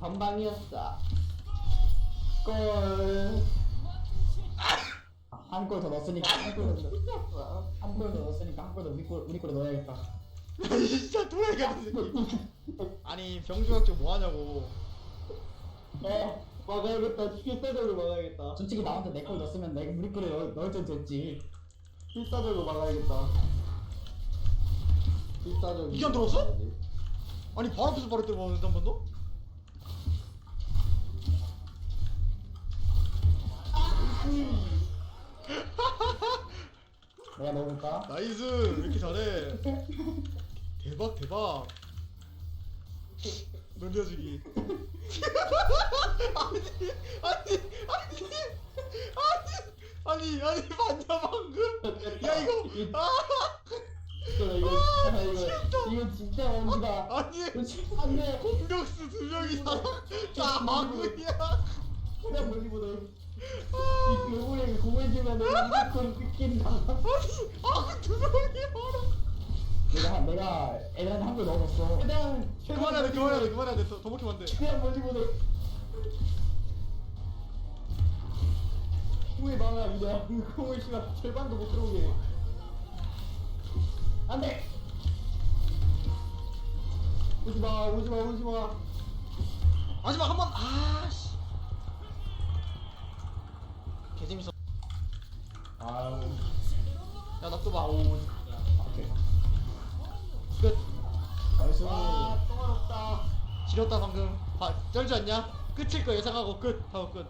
반방이었어. 골. 한 골 더 넣었으니까 한 골 더 넣었어. 한 골 더 넣었으니까 한 골 더 우리 골 우리 골에 넣어야겠다. 진짜 새끼. 아니 병주학교 뭐 하냐고. 어 막아야겠다. 필사적으로 막아야겠다. 솔직히 나한테 내 골 넣었으면 내가 우리 골에 넣, 넣을 때 됐지. 필사적으로 막아야겠다. 필사적으로. 이게 안 들어왔어? 아니 바로 앞에서 바로 때려봤는데 한번 더? 내가 넣어볼까? 나이스 왜 이렇게 잘해? 대박 대박. 넘겨주기. 아니 아니 아니 아니 아니 맞냐 방금? 야 이거 아 이거 아, 아, 이거. 이거 진짜 원기다. 아니 안돼. 공격수 두 명이 다 다 마구야. 그냥 멀리보다 주면은 무조건 뜯긴다. 아구 두 명이 바로. 내가 내가 애들한테 한골 넣어줬어. 그냥 그만해야 돼 그만해야 돼 그만해야 돼더 더 먹히면 안 돼. 그냥 멀리보다 공을 막아 그냥 공을 씨발 절반도 못 들어오게. 안 돼. 오지 마 오지 마 오지 마. 마지막 한 번. 아 아유. 야나 또 봐. 오. 오케이. 끝. 나이스. 아, 또 어렵다. 지렸다 방금. 봐, 쩔지 않냐? 끝일 거 예상하고 끝. 하고 끝.